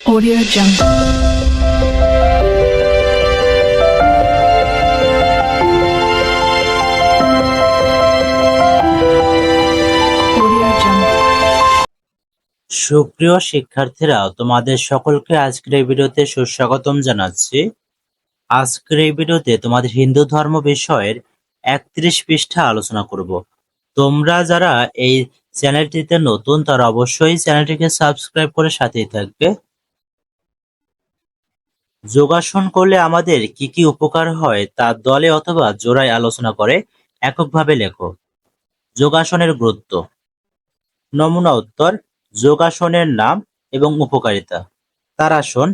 Audio Jungle. সুপ্রিয় শিক্ষার্থীরা, তোমাদের সকলকে আজকের এই ভিডিওতে সুস্বাগতম জানাচ্ছি। আজকের এই ভিডিওতে তোমাদের হিন্দু ধর্ম বিষয়ের একত্রিশ পৃষ্ঠা আলোচনা করব। তোমরা যারা এই চ্যানেলটিতে নতুন, তারা অবশ্যই চ্যানেলটিকে সাবস্ক্রাইব করে সাথেই থাকবে। যোগাসন করলে আমাদের কি কি উপকার হয় তা দলে অথবা জোড়ায় আলোচনা করে এককভাবে লেখো। যোগাসনের গুরুত্ব। নমুনা উত্তর, যোগাসনের নাম এবং উপকারিতা। তারাসন,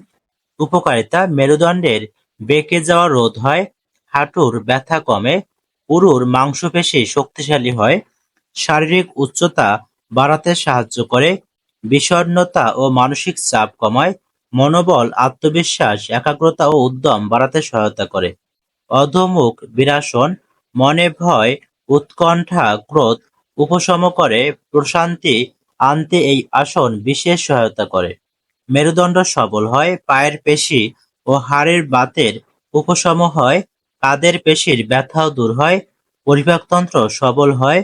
উপকারিতা মেরুদণ্ডের বেঁকে যাওয়া রোধ হয়, হাঁটুর ব্যথা কমে, উরুর মাংসপেশি শক্তিশালী হয়, শারীরিক উচ্চতা বাড়াতে সাহায্য করে, বিষণ্ণতা ও মানসিক চাপ কমায় মনোবল, আত্মবিশ্বাস, একাগ্রতা ও উদ্যম বাড়াতে সহায়তা করে। অধমুখ বিরাসন মনে ভয়, উৎকণ্ঠা, ক্রোধ উপশম করে, প্রশান্তি আনতে এই আসন বিশেষ সহায়তা করে। মেরুদণ্ড সবল হয়, পায়ের পেশি ও হাড়ের বাতের উপশম হয়, কাদের পেশির ব্যথাও দূর হয়, পরিপাকতন্ত্র সবল হয়,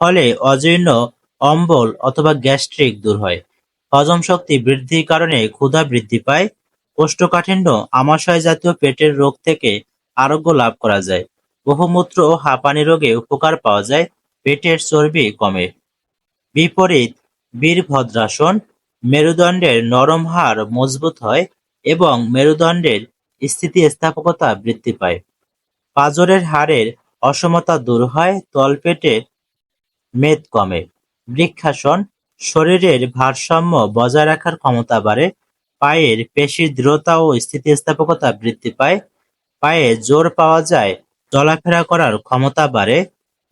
ফলে অজীর্ণ, অম্বল অথবা গ্যাস্ট্রিক দূর হয়। হজম শক্তি বৃদ্ধির কারণে ক্ষুধা বৃদ্ধি পায়। কোষ্ঠকাঠিন্য, আমাশয় জাতীয় পেটের রোগ থেকে আরোগ্য লাভ করা যায়। বহুমূত্র ও হাঁপানি রোগে উপকার পাওয়া যায়। পেটের চর্বি কমে। বিপরীত, বীরভদ্রাসন, মেরুদণ্ডের নরম হাড় মজবুত হয় এবং মেরুদণ্ডের স্থিতিস্থাপকতা বৃদ্ধি পায়। পাঁজরের হাড়ের অসমতা দূর হয়, তলপেটে মেদ কমে। বৃক্ষাসন শরীরের ভারসাম্য বজায় রাখার ক্ষমতা বাড়ে, পায়ের পেশির দৃঢ়তা ও স্থিতিস্থাপকতা বৃদ্ধি পায়, পায়ে জোর পাওয়া যায়, চলাফেরা করার ক্ষমতা বাড়ে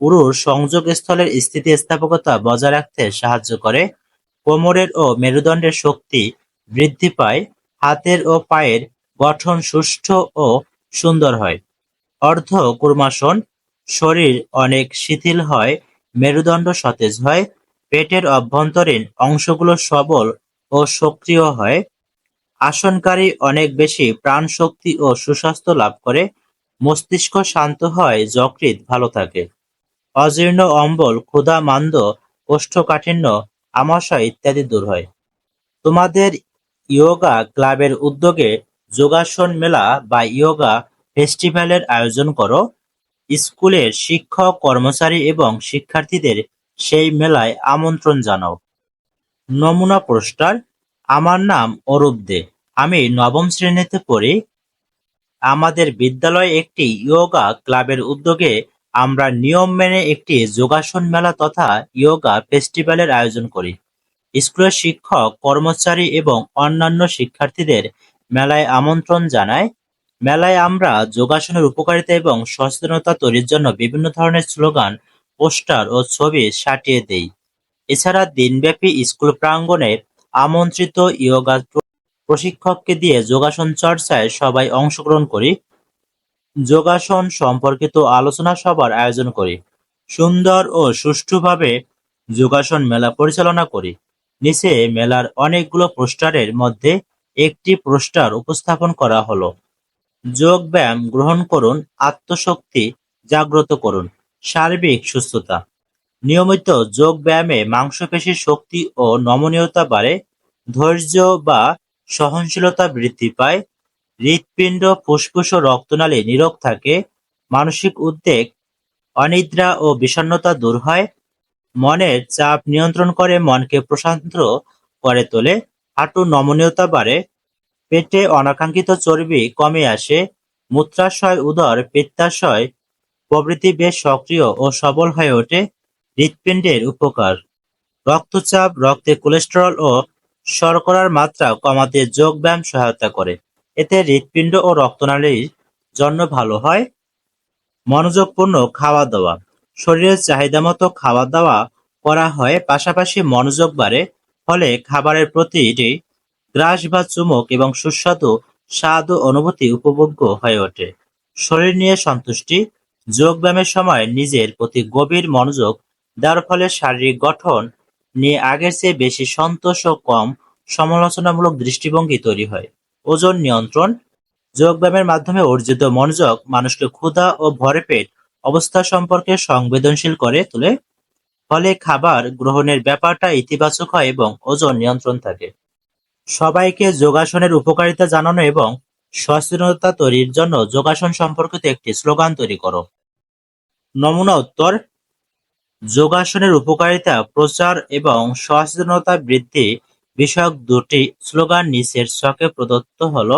উরুর সংযোগস্থলের স্থিতিস্থাপকতা বজায় রাখতে সাহায্য করে, কোমরের ও মেরুদণ্ডের শক্তি বৃদ্ধি পায়, হাতের ও পায়ের গঠন সুষ্ঠু ও সুন্দর হয়। অর্ধ কুর্মাসন, শরীর অনেক শিথিল হয়, মেরুদণ্ড সতেজ হয় পেটের অভ্যন্তরীণ অংশগুলো সবল ও সক্রিয় হয়। আসনকারী অনেক বেশি প্রাণশক্তি ও সুস্বাস্থ্য লাভ করে। মস্তিষ্ক শান্ত হয়, যকৃৎ ভালো থাকে। অজীর্ণ অম্বল, ক্ষুধা, মান্দ, কোষ্ঠকাঠিন্য, আমাশয় ইত্যাদি দূর হয়। তোমাদের ইয়োগা ক্লাবের উদ্যোগে যোগাসন মেলা বা ইয়োগা ফেস্টিভ্যালের আয়োজন করো। স্কুলের শিক্ষক, কর্মচারী এবং শিক্ষার্থীদের সেই মেলায় আমন্ত্রণ জানাও। নমুনা পোস্টার আমার নাম অরূপ দে। আমি নবম শ্রেণীতে পড়ি। আমাদের বিদ্যালয়ে একটি ইয়োগা ক্লাবের উদ্যোগে আমরা নিয়ম মেনে একটি যোগাসন মেলা তথা ইয়োগা ফেস্টিভ্যালের আয়োজন করি। স্কুলের শিক্ষক, কর্মচারী এবং অন্যান্য শিক্ষার্থীদের মেলায় আমন্ত্রণ জানায়। মেলায় আমরা যোগাসনের উপকারিতা এবং সচেতনতা তৈরির জন্য বিভিন্ন ধরনের স্লোগান পোস্টার ও ছবি সাটিয়ে দেই। এছাড়া দিনব্যাপী স্কুল প্রাঙ্গণে আমন্ত্রিত ইয়োগা প্রশিক্ষককে দিয়ে যোগাসন চর্চায় সবাই অংশগ্রহণ করি। যোগাসন সম্পর্কিত আলোচনা সভার আয়োজন করি। সুন্দর ও সুষ্ঠুভাবে যোগাসন মেলা পরিচালনা করি। নিচে মেলার অনেকগুলো পোস্টারের মধ্যে একটি পোস্টার উপস্থাপন করা হলো। যোগ ব্যায়াম গ্রহণ করুন, আত্মশক্তি জাগ্রত করুন। সার্বিক সুস্থতা। নিয়মিত যোগ ব্যায়ামে মাংসপেশির শক্তি ও নমনীয়তা বাড়ে, ধৈর্য বা সহনশীলতা বৃদ্ধি পায়, হৃৎপিণ্ড, ফুসফুস ও রক্তনালী নিরোগ থাকে, মানসিক উদ্বেগ, অনিদ্রা ও বিষণ্ণতা দূর হয় মনের চাপ নিয়ন্ত্রণ করে, মনকে প্রশান্ত করে তোলে হাঁটু নমনীয়তা বাড়ে, পেটে অনাকাঙ্ক্ষিত চর্বি কমে আসে, মূত্রাশয় উদর পিত্তাশয় প্রভৃতি বেশ সক্রিয় ও সবল হয়ে ওঠে হৃৎপিণ্ডের উপকার। রক্তচাপ, রক্তে কোলেস্টেরল ও শর্করার মাত্রা কমাতে যোগ ব্যায়াম সহায়তা করে। এতে হৃৎপিণ্ড ও রক্তনালীর জন্য ভালো হয়। মনোযোগপূর্ণ খাওয়া দাওয়া শরীরের চাহিদা মতো খাওয়া দাওয়া করা হয়, পাশাপাশি মনোযোগ বাড়ে, ফলে খাবারের প্রতিটি গ্রাস বা চুমুক এবং সুস্বাদু স্বাদ ও অনুভূতি উপভোগ্য হয়ে ওঠে। শরীর নিয়ে সন্তুষ্টি যোগ ব্যায়ামের সময় নিজের প্রতি গভীর মনোযোগ দেওয়ার ফলে শারীরিক গঠন নিয়ে আগের চেয়ে বেশি সন্তোষ ও কম সমালোচনামূলক দৃষ্টিভঙ্গি তৈরি হয়। ওজন নিয়ন্ত্রণ, যোগব্যায়ামের মাধ্যমে অর্জিত মনোযোগ মানুষকে ক্ষুধা ও ভরে পেট অবস্থা সম্পর্কে সংবেদনশীল করে তোলে। ফলে খাবার গ্রহণের ব্যাপারটা ইতিবাচক হয় এবং ওজন নিয়ন্ত্রণ থাকে। সবাইকে যোগাসনের উপকারিতা জানানো এবং সচেতনতা তৈরির জন্য যোগাসন সম্পর্কিত একটি স্লোগান তৈরি করো। নমুনা উত্তর, যোগাসনের উপকারিতা, প্রচার এবং সচেতনতা বৃদ্ধি বিষয়ক দুটি স্লোগান নিচের ছকে প্রদত্ত হল,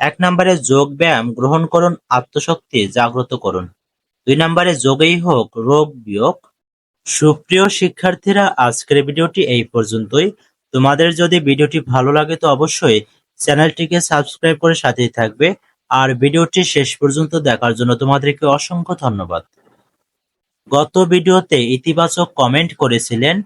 এক নম্বরে যোগ ব্যায়াম গ্রহণ করুন, আত্মশক্তি জাগ্রত করুন। দুই নম্বরে যোগেই হোক, রোগ বিয়োগ। সুপ্রিয় শিক্ষার্থীরা, আজকের ভিডিওটি এই পর্যন্তই। তোমাদের যদি ভিডিওটি ভালো লাগে তো অবশ্যই চ্যানেলটিকে সাবস্ক্রাইব করে সাথেই থাকবে। আর ভিডিওটি শেষ পর্যন্ত দেখার জন্য তোমাদেরকে অসংখ্য ধন্যবাদ। গত ভিডিওতে ইতিবাচক কমেন্ট করেছিলেন।